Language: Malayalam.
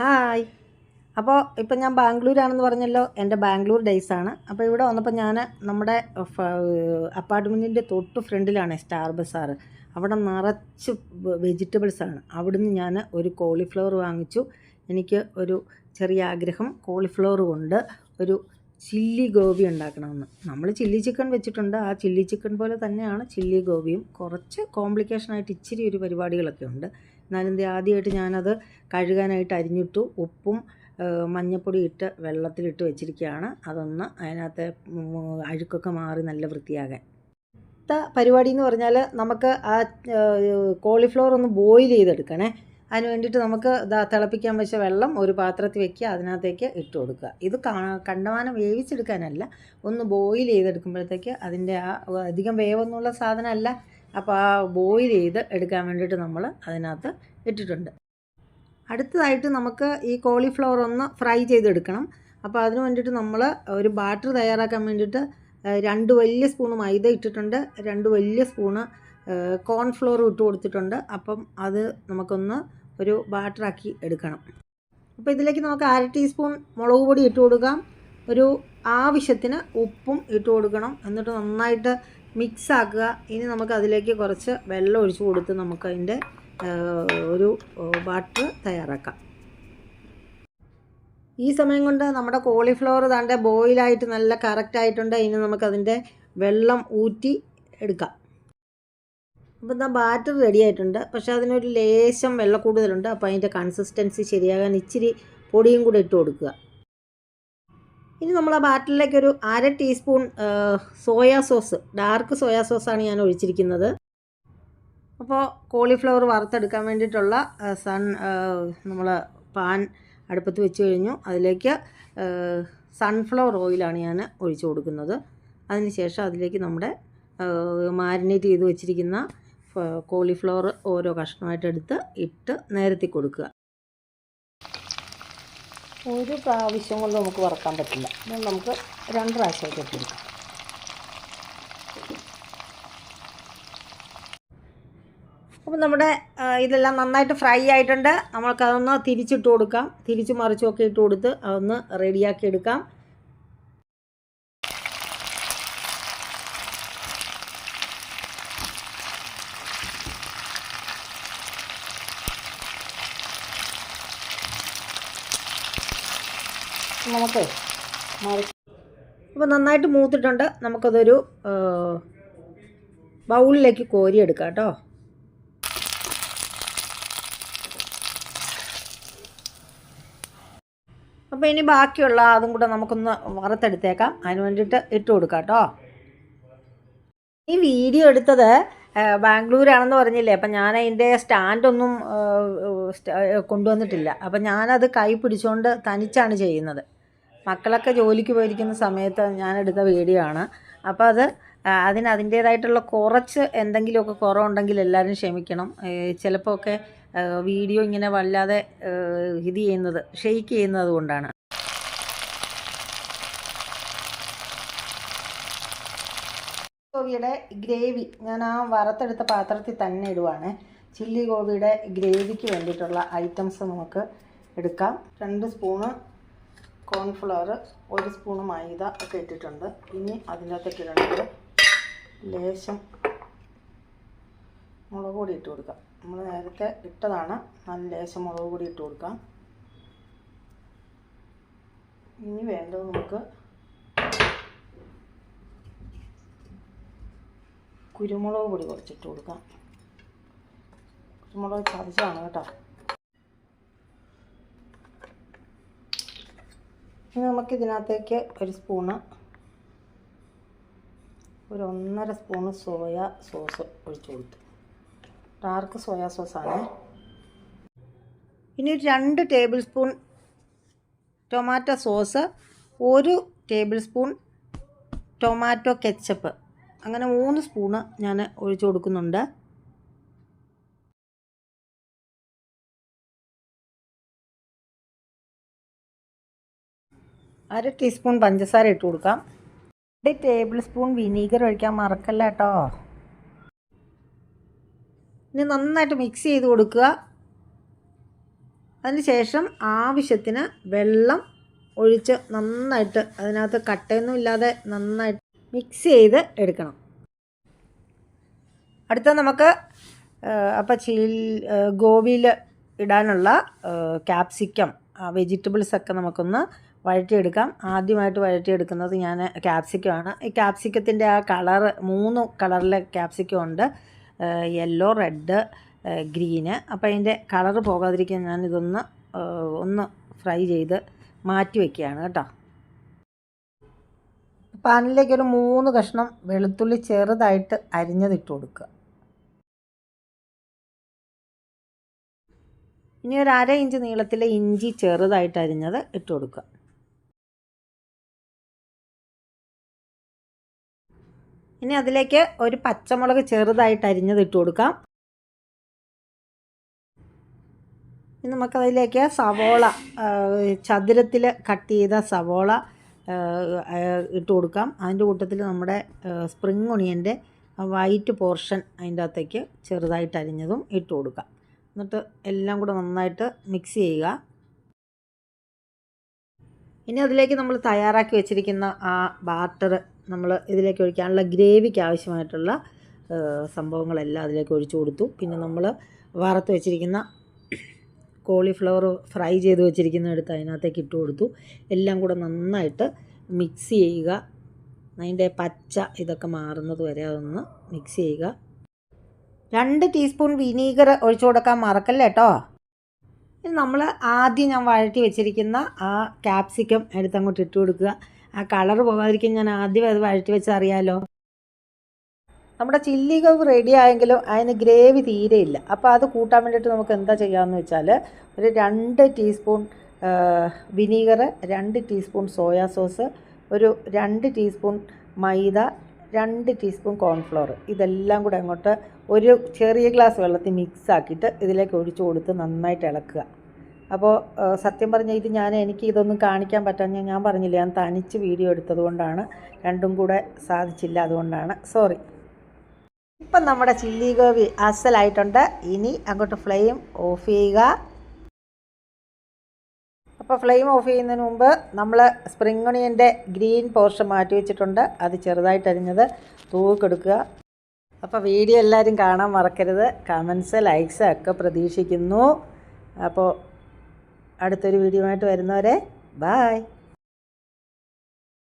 ഹായ്. അപ്പോൾ ഇപ്പം ഞാൻ ബാംഗ്ലൂരാണെന്ന് പറഞ്ഞല്ലോ എന്റെ ബാംഗ്ലൂർ ഡേയ്സ് ആണ്. അപ്പോൾ ഇവിടെ വന്നപ്പോൾ ഞാൻ നമ്മുടെ അപ്പാർട്ട്മെന്റിന്റെ തൊട്ട് ഫ്രണ്ടിലാണ് സ്റ്റാർ ബസാർ. അവിടെ നിറച്ച് വെജിറ്റബിൾസാണ് അവിടുന്ന് ഞാൻ ഒരു കോളിഫ്ലവർ വാങ്ങിച്ചു. എനിക്ക് ഒരു ചെറിയ ആഗ്രഹം കോളിഫ്ലവർ കൊണ്ട് ഒരു ചില്ലി ഗോബി ഉണ്ടാക്കണമെന്ന്. നമ്മൾ ചില്ലി ചിക്കൻ വെച്ചിട്ടുണ്ട്. ആ ചില്ലി ചിക്കൻ പോലെ തന്നെയാണ് ചില്ലി ഗോബിയും കുറച്ച് കോംപ്ലിക്കേഷനായിട്ട് ഇച്ചിരി ഒരു പരിപാടികളൊക്കെ ഉണ്ട്. എന്നാലും ഇത് ആദ്യമായിട്ട് ഞാനത് കഴുകാനായിട്ട് അരിഞ്ഞിട്ടു ഉപ്പും മഞ്ഞപ്പൊടി ഇട്ട് വെള്ളത്തിലിട്ട് വെച്ചിരിക്കുകയാണ് അതൊന്ന് അതിനകത്തെ അഴുക്കൊക്കെ മാറി നല്ല വൃത്തിയാകാൻ. അടുത്ത പരിപാടി എന്ന് പറഞ്ഞാൽ നമുക്ക് ആ കോളിഫ്ലവർ ഒന്ന് ബോയിൽ ചെയ്തെടുക്കണേ. അതിന് വേണ്ടിയിട്ട് നമുക്ക് തിളപ്പിക്കാൻ വെച്ച വെള്ളം ഒരു പാത്രത്തിൽ വെക്കുക അതിനകത്തേക്ക് ഇട്ട് കൊടുക്കുക. ഇത് കണ്ടമാനം വേവിച്ചെടുക്കാനല്ല ഒന്ന് ബോയിൽ ചെയ്തെടുക്കുമ്പോഴത്തേക്ക് അതിന്റെ ആ അധികം വേവൊന്നുള്ള സാധനമല്ല അപ്പോൾ ആ ബോയിൽ ചെയ്ത് എടുക്കാൻ വേണ്ടിയിട്ട് നമ്മൾ അതിനകത്ത് ഇട്ടിട്ടുണ്ട്. അടുത്തതായിട്ട് നമുക്ക് ഈ കോളിഫ്ലവർ ഒന്ന് ഫ്രൈ ചെയ്തെടുക്കണം. അപ്പോൾ അതിന് വേണ്ടിയിട്ട് നമ്മൾ ഒരു ബാറ്റർ തയ്യാറാക്കാൻ വേണ്ടിയിട്ട് രണ്ട് വലിയ സ്പൂണ് മൈദ ഇട്ടിട്ടുണ്ട്. രണ്ട് വലിയ സ്പൂണ് കോൺഫ്ലോർ ഇട്ട് കൊടുത്തിട്ടുണ്ട്. അപ്പം അത് നമുക്കൊന്ന് ഒരു ബാറ്ററാക്കി എടുക്കണം. അപ്പോൾ ഇതിലേക്ക് നമുക്ക് അര ടീസ്പൂൺ മുളക് പൊടി ഇട്ട് കൊടുക്കാം. ഒരു ആവശ്യത്തിന് ഉപ്പും ഇട്ട് കൊടുക്കണം. എന്നിട്ട് നന്നായിട്ട് മിക്സ് ആക്കുക ഇനി നമുക്ക് അതിലേക്ക് കുറച്ച് വെള്ളം ഒഴിച്ച് കൊടുത്ത് നമുക്ക് അതിന്റെ ഒരു വാട്ടർ തയ്യാറാക്കാം. ഈ സമയം കൊണ്ട് നമ്മുടെ കോളിഫ്ലവർ താണ്ടെ ബോയിലായിട്ട് നല്ല കറക്റ്റായിട്ടുണ്ട് ഇനി നമുക്കതിന്റെ വെള്ളം ഊറ്റി എടുക്കാം. അപ്പോൾ എന്താ ബാറ്റർ റെഡി ആയിട്ടുണ്ട്. പക്ഷേ അതിനൊരു ലേശം വെള്ളം കൂടുതലുണ്ട്. അപ്പോൾ അതിന്റെ കൺസിസ്റ്റൻസി ശരിയാകാൻ ഇച്ചിരി പൊടിയും കൂടെ ഇട്ട് കൊടുക്കുക. ഇനി നമ്മൾ ആ ബാറ്ററിലേക്ക് ഒരു അര teaspoon soya sauce dark soya സോസാണ് ഞാൻ ഒഴിച്ചിരിക്കുന്നത്. അപ്പോൾ കോളിഫ്ലവർ വറുത്തെടുക്കാൻ വേണ്ടിയിട്ടുള്ള സൺ നമ്മൾ പാൻ അടുപ്പത്ത് വെച്ച് കഴിഞ്ഞു. അതിലേക്ക് സൺഫ്ലവർ ഓയിലാണ് ഞാൻ ഒഴിച്ചു കൊടുക്കുന്നത്. അതിനുശേഷം അതിലേക്ക് നമ്മുടെ മാരിനേറ്റ് ചെയ്ത് വെച്ചിരിക്കുന്ന കോളിഫ്ലവർ ഓരോ കഷ്ണമായിട്ട് എടുത്ത് ഇട്ട് നേരത്തി കൊടുക്കുക. ഒരു പ്രാവശ്യം കൊണ്ട് നമുക്ക് വറക്കാൻ പറ്റില്ല. ഇത് നമുക്ക് രണ്ട് പ്രാവശ്യമായിട്ട് ഇട്ടെടുക്കാം അപ്പോൾ നമ്മുടെ ഇതെല്ലാം നന്നായിട്ട് ഫ്രൈ ആയിട്ടുണ്ട്. നമ്മൾക്കതൊന്ന് തിരിച്ചിട്ട് കൊടുക്കാം. തിരിച്ച് മറിച്ചുമൊക്കെ ഇട്ട് കൊടുത്ത് അതൊന്ന് റെഡിയാക്കി എടുക്കാം. നമുക്ക് അപ്പോൾ നന്നായിട്ട് മൂത്തിട്ടുണ്ട്. നമുക്കതൊരു ബൗളിലേക്ക് കോരിയെടുക്കാം കേട്ടോ. അപ്പോൾ ഇനി ബാക്കിയുള്ള അതും കൂടെ നമുക്കൊന്ന് വറുത്തെടുത്തേക്കാം. അതിന് വേണ്ടിയിട്ട് ഇട്ട് കൊടുക്കാം കേട്ടോ. ഈ വീഡിയോ എടുത്തത് ബാംഗ്ലൂരാണെന്ന് പറഞ്ഞില്ലേ? അപ്പം ഞാൻ അതിന്റെ സ്റ്റാൻഡൊന്നും കൊണ്ടുവന്നിട്ടില്ല. അപ്പം ഞാനത് കൈ പിടിച്ചുകൊണ്ട് തനിച്ചാണ് ചെയ്യുന്നത്. മക്കളൊക്കെ ജോലിക്ക് പോയിരിക്കുന്ന സമയത്ത് ഞാനെടുത്ത വീഡിയോ ആണ്. അപ്പോൾ അത് അതിന് അതിന്റേതായിട്ടുള്ള കുറച്ച് എന്തെങ്കിലുമൊക്കെ കുറവുണ്ടെങ്കിൽ എല്ലാവരും ക്ഷമിക്കണം. ചിലപ്പോൾ ഒക്കെ വീഡിയോ ഇങ്ങനെ വല്ലാതെ ഇത് ചെയ്യുന്നത് ഷെയ്ക്ക് ചെയ്യുന്നത് കൊണ്ടാണ്. ഗോപിയുടെ ഗ്രേവി ഞാൻ ആ വറുത്തെടുത്ത പാത്രത്തിൽ തന്നെ ഇടുവാണ്. ചില്ലി ഗോപിയുടെ ഗ്രേവിക്ക് വേണ്ടിയിട്ടുള്ള ഐറ്റംസ് നമുക്ക് എടുക്കാം. രണ്ട് സ്പൂണ് കോൺഫ്ലവർ ഒരു സ്പൂണ് മൈദ ഒക്കെ ഇട്ടിട്ടുണ്ട്. ഇനി അതിനകത്തേക്ക് ഇടേണ്ടത് ലേശം മുളക് പൊടി ഇട്ട് കൊടുക്കാം. നമ്മൾ നേരത്തെ ഇട്ടതാണ്. നല്ല ലേശം മുളക് പൊടി ഇട്ട് കൊടുക്കാം. ഇനി വേണ്ടത് നമുക്ക് കുരുമുളക് പൊടി കുറച്ചിട്ട് കൊടുക്കാം. കുരുമുളക് ചതച്ചാണ് കേട്ടോ. ഇനി നമുക്കിതിനകത്തേക്ക് ഒരു സ്പൂണ് ഒരു ഒന്നര സ്പൂണ് സോയ സോസ് ഒഴിച്ചു കൊടുത്തു. ഡാർക്ക് സോയാ സോസാണ്. ഇനി ഒരു രണ്ട് ടേബിൾ സ്പൂൺ ടൊമാറ്റോ സോസ് ഒരു ടേബിൾ സ്പൂൺ ടൊമാറ്റോ കെച്ചപ്പ്. അങ്ങനെ മൂന്ന് സ്പൂണ് ഞാൻ ഒഴിച്ചു കൊടുക്കുന്നുണ്ട്. അര ടീസ്പൂൺ പഞ്ചസാര ഇട്ട് കൊടുക്കാം. രണ്ട് ടേബിൾ സ്പൂൺ വിനീഗർ ഒഴിക്കാൻ മറക്കല്ല കേട്ടോ ഇനി നന്നായിട്ട് മിക്സ് ചെയ്ത് കൊടുക്കുക. അതിന് ശേഷം ആവശ്യത്തിന് വെള്ളം ഒഴിച്ച് നന്നായിട്ട് അതിനകത്ത് കട്ടയൊന്നും ഇല്ലാതെ നന്നായിട്ട് മിക്സ് ചെയ്ത് എടുക്കണം. അടുത്ത നമുക്ക് അപ്പോൾ ചീൽ ഗോപിയിൽ ഇടാനുള്ള ക്യാപ്സിക്കം വെജിറ്റബിൾസ് ഒക്കെ നമുക്കൊന്ന് വഴറ്റിയെടുക്കാം. ആദ്യമായിട്ട് വഴറ്റിയെടുക്കുന്നത് ഞാൻ ക്യാപ്സിക്കമാണ്. ഈ ക്യാപ്സിക്കത്തിന്റെ ആ കളർ മൂന്ന് കളറിലെ ക്യാപ്സിക്കം ഉണ്ട്. Yellow red green. അപ്പോൾ അതിന്റെ കളറ് പോകാതിരിക്കാൻ ഞാനിതൊന്ന് ഒന്ന് ഫ്രൈ ചെയ്ത് മാറ്റി വയ്ക്കുകയാണ് കേട്ടോ. പാനിലേക്ക് ഒരു മൂന്ന് കഷ്ണം വെളുത്തുള്ളി ചെറുതായിട്ട് അരിഞ്ഞതിട്ട് കൊടുക്കുക. ഇനി ഒരു അര ഇഞ്ച് നീളത്തിലെ ഇഞ്ചി ചെറുതായിട്ട് അരിഞ്ഞത് ഇട്ട് കൊടുക്കുക. ഇനി അതിലേക്ക് ഒരു പച്ചമുളക് ചെറുതായിട്ട് അരിഞ്ഞത് ഇട്ട് കൊടുക്കാം. ഇനി നമുക്കതിലേക്ക് സവോള ചതുരത്തിൽ കട്ട് ചെയ്ത സവോള ഇട്ട് കൊടുക്കാം. അതിന്റെ കൂട്ടത്തിൽ നമ്മുടെ സ്പ്രിങ് ഒണിയന്റെ വൈറ്റ് പോർഷൻ അതിന്റെ അകത്തേക്ക് ചെറുതായിട്ട് അരിഞ്ഞതും ഇട്ട് കൊടുക്കാം. എന്നിട്ട് എല്ലാം കൂടെ നന്നായിട്ട് മിക്സ് ചെയ്യുക. ഇനി അതിലേക്ക് നമ്മൾ തയ്യാറാക്കി വെച്ചിരിക്കുന്ന ആ ബാറ്റർ നമ്മൾ ഇതിലേക്ക് ഒഴിക്കാനുള്ള ഗ്രേവിക്ക് ആവശ്യമായിട്ടുള്ള സംഭവങ്ങളെല്ലാം അതിലേക്ക് ഒഴിച്ചു കൊടുത്തു. പിന്നെ നമ്മൾ വറുത്ത് വെച്ചിരിക്കുന്ന കോളിഫ്ലവർ ഫ്രൈ ചെയ്ത് വെച്ചിരിക്കുന്ന എടുത്ത് അതിനകത്തേക്ക് ഇട്ട് കൊടുത്തു. എല്ലാം കൂടെ നന്നായിട്ട് മിക്സ് ചെയ്യുക. അതിന്റെ പച്ച ഇതൊക്കെ മാറുന്നത് വരെ അതൊന്ന് മിക്സ് ചെയ്യുക. രണ്ട് ടീസ്പൂൺ വിനീഗർ ഒഴിച്ചു കൊടുക്കാൻ മറക്കല്ലേ കേട്ടോ ഇനി നമ്മൾ ആദ്യം ഞാൻ വഴറ്റി വെച്ചിരിക്കുന്ന ആ ക്യാപ്സിക്കം എടുത്തങ്ങോട്ട് ഇട്ട് കൊടുക്കുക. ആ കളർ പോകാതിരിക്കാൻ ഞാൻ ആദ്യം അത് വഴറ്റി വെച്ച് അറിയാലോ നമ്മുടെ ചില്ലി കവ് റെഡി ആയെങ്കിലും അതിന് ഗ്രേവി തീരെയില്ല അപ്പോൾ അത് കൂട്ടാൻ വേണ്ടിയിട്ട് നമുക്ക് എന്താ ചെയ്യാമെന്ന് വെച്ചാൽ ഒരു രണ്ട് ടീസ്പൂൺ വിനീഗർ രണ്ട് ടീസ്പൂൺ സോയാ സോസ് ഒരു രണ്ട് ടീസ്പൂൺ മൈദ രണ്ട് ടീസ്പൂൺ കോൺഫ്ലോർ ഇതെല്ലാം കൂടെ അങ്ങോട്ട് ഒരു ചെറിയ ഗ്ലാസ് വെള്ളത്തിൽ മിക്സ് ആക്കിയിട്ട് ഇതിലേക്ക് ഒഴിച്ചു കൊടുത്ത് നന്നായിട്ട് ഇളക്കുക. അപ്പോൾ സത്യം പറഞ്ഞാൽ ഇത് ഞാൻ എനിക്ക് ഇതൊന്നും കാണിക്കാൻ പറ്റാഞ്ഞ ഞാൻ പറഞ്ഞില്ല ഞാൻ തനിച്ച് വീഡിയോ എടുത്തത് കൊണ്ടാണ് രണ്ടും കൂടെ സാധിച്ചില്ല അതുകൊണ്ടാണ്. സോറി ഇപ്പം നമ്മുടെ ചില്ലി ഗോപി അസലായിട്ടുണ്ട്. ഇനി അങ്ങോട്ട് ഫ്ലെയിം ഓഫ് ചെയ്യുക. അപ്പോൾ ഫ്ലെയിം ഓഫ് ചെയ്യുന്നതിന് മുമ്പ് നമ്മൾ സ്പ്രിംഗ് ഒണിയന്റെ ഗ്രീൻ പോർഷൻ മാറ്റി വെച്ചിട്ടുണ്ട്. അത് ചെറുതായിട്ട് അരിഞ്ഞത് തൂക്കെടുക്കുക അപ്പോൾ വീഡിയോ എല്ലാവരും കാണാൻ മറക്കരുത്. കമൻസ് ലൈക്സ് ഒക്കെ പ്രതീക്ഷിക്കുന്നു. അപ്പോൾ അടുത്തൊരു വീഡിയോ ആയിട്ട് വരുന്നവരെ ബായ്